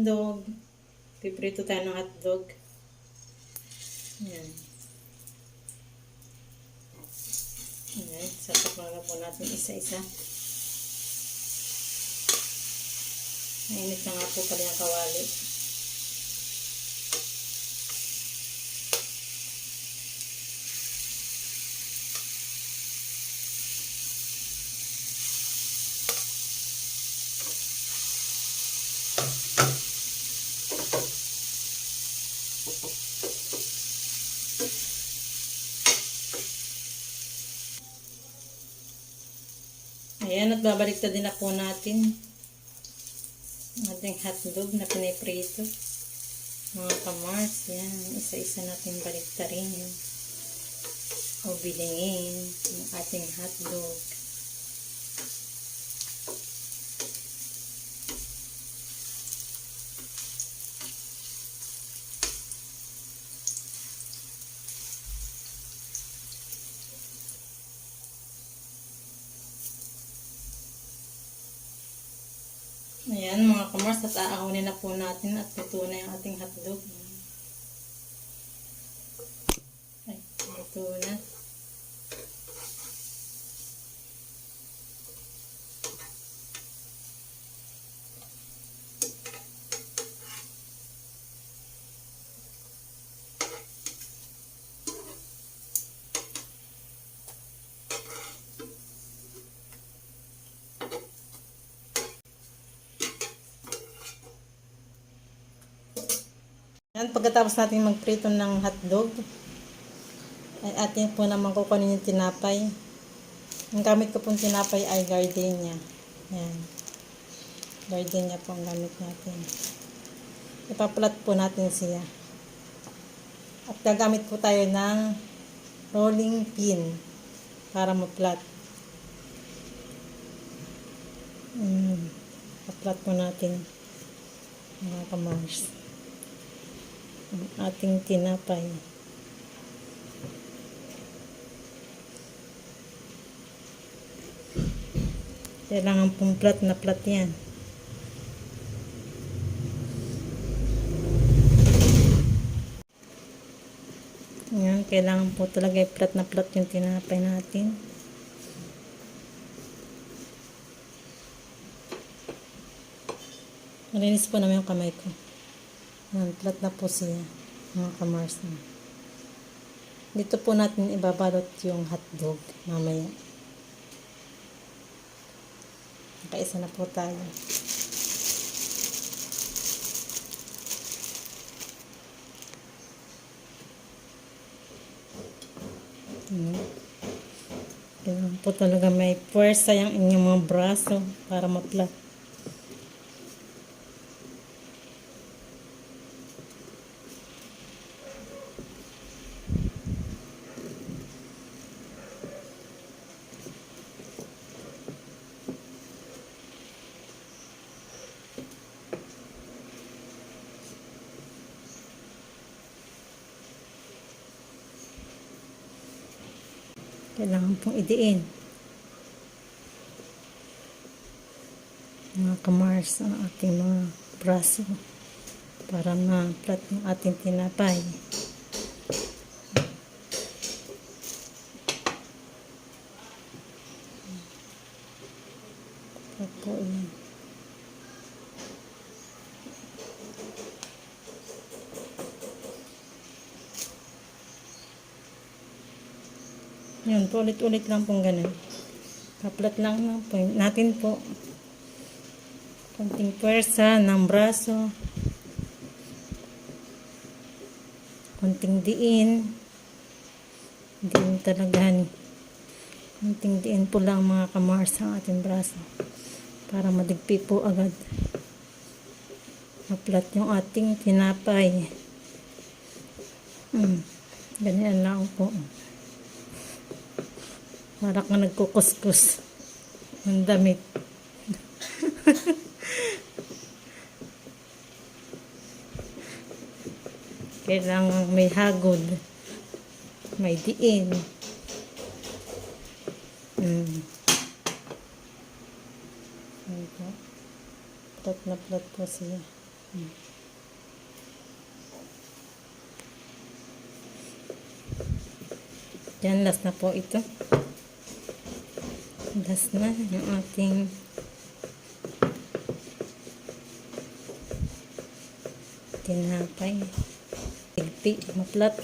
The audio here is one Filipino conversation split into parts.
hotdog. Piprito tayo ng hotdog. Ayan. Ayan, sasak na po natin isa-isa. Mainit na nga po pala yung kawali. Ayan, at babalik din na po natin ating hotdog na piniprito. Mga kamars, yan. Isa-isa natin baliktarin. O bilingin ang ating hotdog. Ayan mga kamars, at aahunin na po natin at luto na yung ating hotdog. Ay, luto na. Yan, pagkatapos natin magprito ng hotdog, ay atin po naman kukunin yung tinapay. Ang gamit ko pong tinapay ay gardenia. Yan. Gardenia po ang gamit natin. Ipapalat po natin siya. At gagamit po tayo ng rolling pin para maplat. Mm, paplat po natin mga kamars ang ating tinapay. Kailangan pong plat na plat yan. Yan, kailangan po talaga i-plat na plat yung tinapay natin. Malinis po naman yung kamay ko. Yan, flat na po siya. Mga kamars na. Dito po natin ibabalot yung hotdog mamaya. Nakaisa na po tayo. Hmm. Kailangan po talaga may puwersa yung inyong mga braso para ma-flat. Kailangan pong idiin. Mga kamars ang ating mga braso para ma-flat ng ating tinapay. Opo, yan. Yun, ulit-ulit lang pong ganun. Kaplat lang lang po. Natin po. Konting pwersa ng braso. Konting diin. Diin talaga ni. Konting diin po lang mga kamars ang ating braso. Para madigpi po agad. Maplat yung ating tinapay. Hmm. Ganyan lang po. Para ka nagkukuskus ng damit. Kailangan may hagod, may diin. Mm. Po. Plat na plat po siya. Mm. Yan, last na po ito. Last na yung ating tinapay. Tigpi, maplat.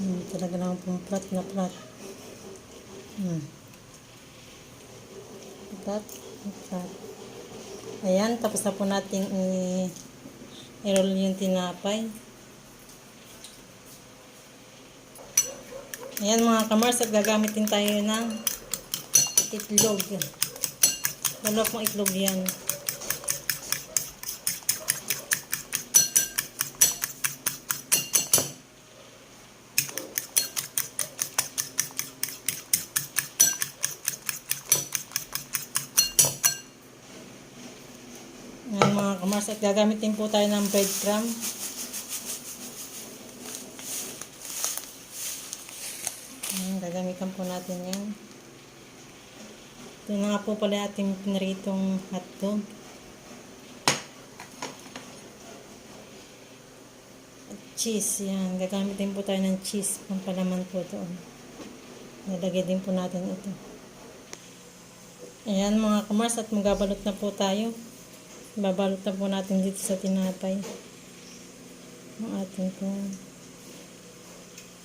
Hmm, talaga naman pong na plat. Hmm. Plat, plat. Ayan, tapos na po natin i-roll yung tinapay. Ayan mga kamars, at gagamit din tayo ng itlog. Wala pong itlog yan. Ayan at gagamit din po tayo ng breadcrumb. Ayan, gagamitan po natin yan. Ito na po pala ating pinaritong hotdog. At cheese, yan. Gagamit din po tayo ng cheese. Pampalaman po doon. Nilagay din po natin ito. Ayan mga kamars, at magabalot na po tayo. Babalot na po natin dito sa tinapay. Ang ating po.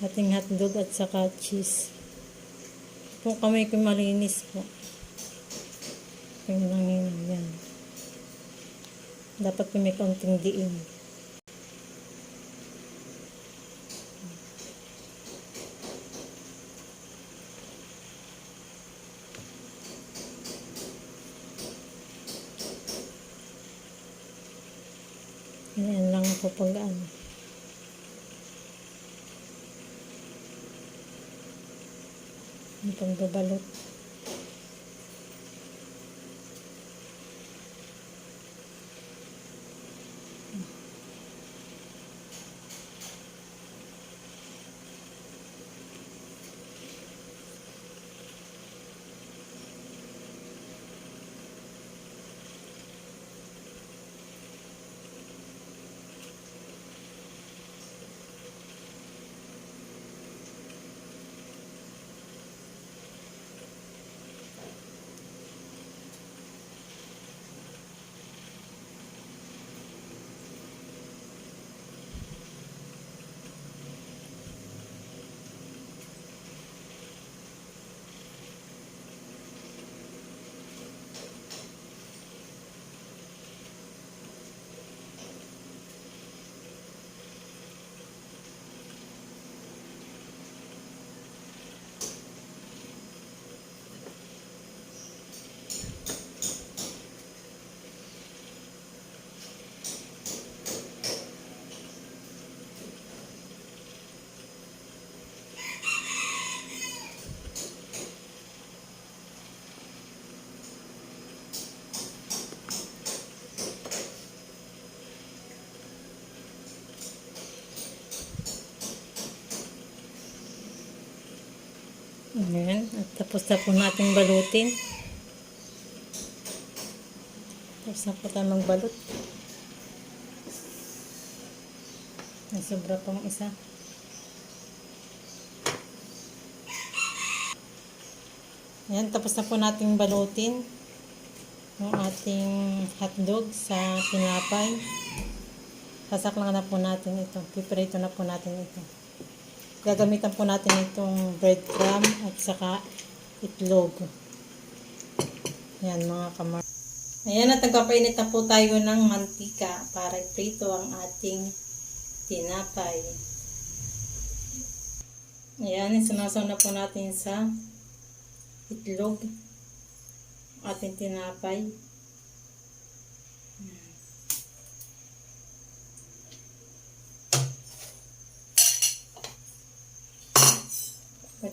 Ating hotdog at saka cheese. Kung kamay ko malinis po. Yung lang yun. Yan. Dapat po may kaunting diin. Ayan lang po Ayan. At tapos na po natin balutin. Tapos na po tayo magbalot. Sobra pang isa. Ayan. Tapos na po natin balutin yung ating hotdog sa tinapay. Sasaklang na po natin ito. Piprito na po natin ito. Gagamitan po natin itong breadcrumb at saka itlog. Yan mga kamar. Ayan at nagpapainit na po tayo ng mantika para iprito ang ating tinapay. Ayan, sinasaw na po natin sa itlog. ating tinapay.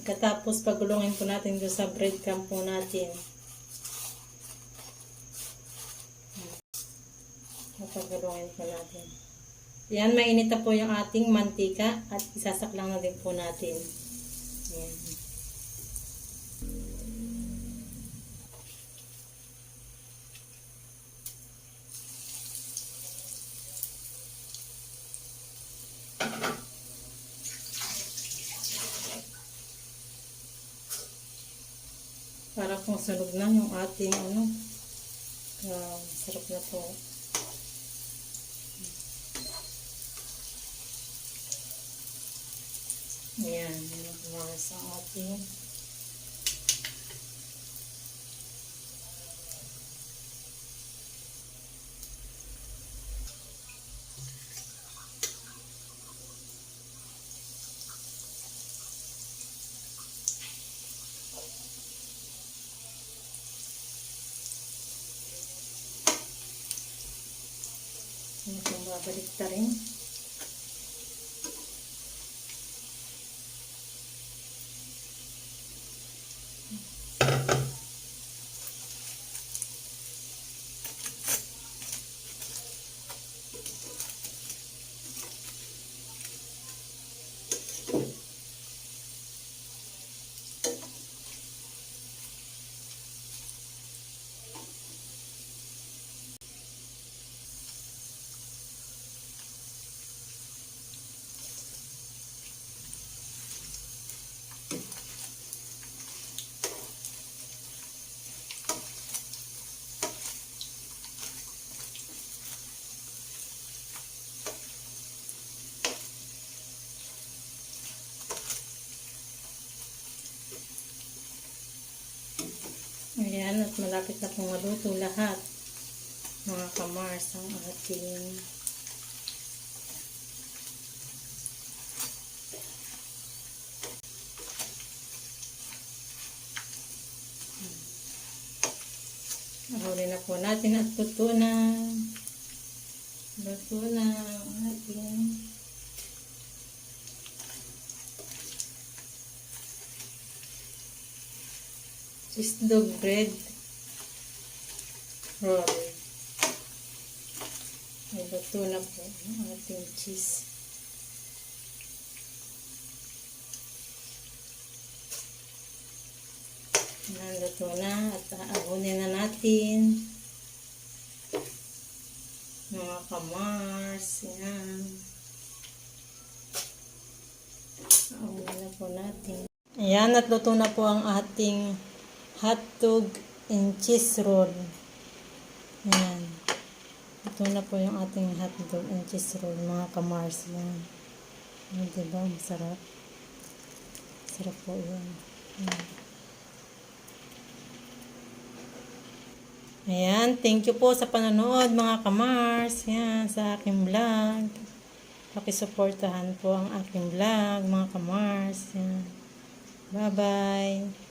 Pagkatapos pagulungin po natin doon sa breadcrumb po natin. Papagulungin po natin. Yan, mainit na po yung ating mantika at isasaklang na din po natin. Yan. Para pong sunog na yung ating ano. Wow, sarap na po. Ayan, nagawa sa ating Kung babalik ta rin? Ayan, at malapit na pong maluto lahat. Mga kamars ang ating Nahuli na po natin at luto na. Luto na ating cheese dog bread roll. Ay, luto na po ang ating cheese. Naluto na at aabunin na natin. Mga kamars, yan. Aabunin na po natin. Ayan, at luto na po ang ating hotdog and cheese roll. Ayan. Ito na po yung ating hotdog and cheese roll, mga kamars. Yan. Ayan, diba? Masarap. Sarap po yun. Ayan. Ayan, thank you po sa panonood mga kamars. Ayan, sa aking vlog. Pakisuportahan po ang aking vlog mga kamars. Ayan. Bye-bye.